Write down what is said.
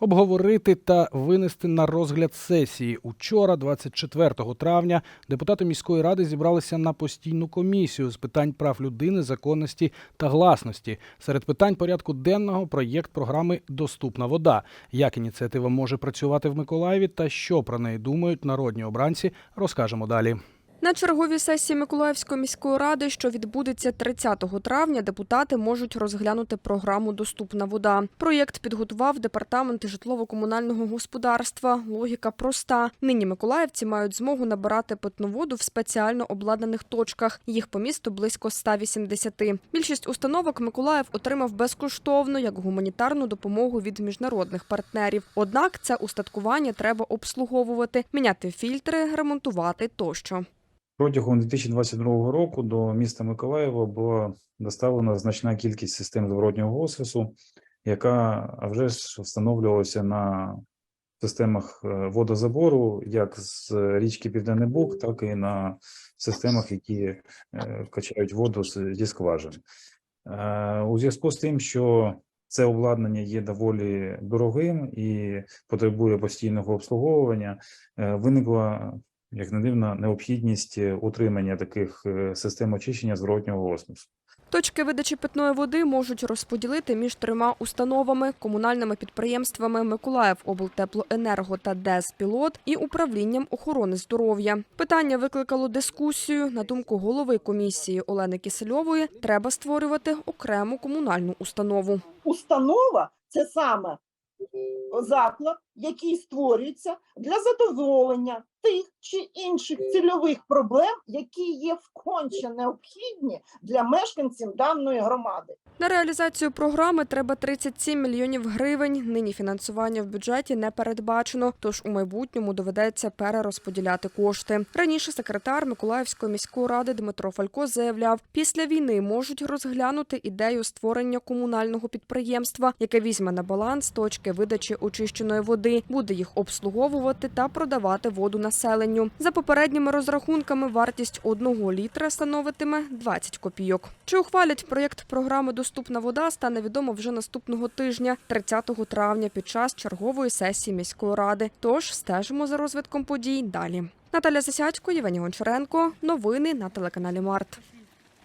Обговорити та винести на розгляд сесії учора, 24 травня, депутати міської ради зібралися на постійну комісію з питань прав людини, законності та гласності. Серед питань порядку денного проєкт програми Доступна вода. Як ініціатива може працювати в Миколаєві та що про неї думають народні обранці, розкажемо далі. На черговій сесії Миколаївської міської ради, що відбудеться 30 травня, депутати можуть розглянути програму Доступна вода. Проєкт підготував департамент житлово-комунального господарства. Логіка проста. Нині миколаївці мають змогу набирати питну воду в спеціально обладнаних точках. Їх по місту близько 180. Більшість установок Миколаїв отримав безкоштовно як гуманітарну допомогу від міжнародних партнерів. Однак це устаткування треба обслуговувати, міняти фільтри, ремонтувати тощо. Протягом 2022 року до міста Миколаєва була доставлена значна кількість систем зворотнього освісу, яка вже встановлювалася на системах е, водозабору як з річки Південний Буг, так і на системах, які е, качають воду зі скважин. Е, У зв'язку з тим, що це обладнання є доволі дорогим і потребує постійного обслуговування, виникла як не дивно, необхідність е, утримання таких е, систем очищення зворотнього осмосу. Точки видачі питної води можуть розподілити між трьома установами: комунальними підприємствами Миколаїв облтеплоенерго та ДЕС Пілот і управлінням охорони здоров'я. Питання викликало дискусію. На думку голови комісії Олени Кисельової, треба створювати окрему комунальну установу. установа це саме заклад, який створюється для задоволення тих чи інших цільових проблем, які є вконче необхідні для мешканців даної громади. На реалізацію програми треба 37 мільйонів гривень. Нині фінансування в бюджеті не передбачено, тож у майбутньому доведеться перерозподіляти кошти. Раніше секретар Миколаївської міської ради Дмитро Фалько заявляв, після війни можуть розглянути ідею створення комунального підприємства, яке візьме на баланс точки видачі очищеної води, буде їх обслуговувати та продавати воду населенню. За попередніми розрахунками, вартість одного літра становитиме 20 копійок. Чи ухвалять проєкт програми Доступна вода стане відомо вже наступного тижня, 30 травня, під час чергової сесії міської ради. Тож стежимо за розвитком подій далі. Наталя Засядько, Євгеній Гончаренко. Новини на телеканалі Март.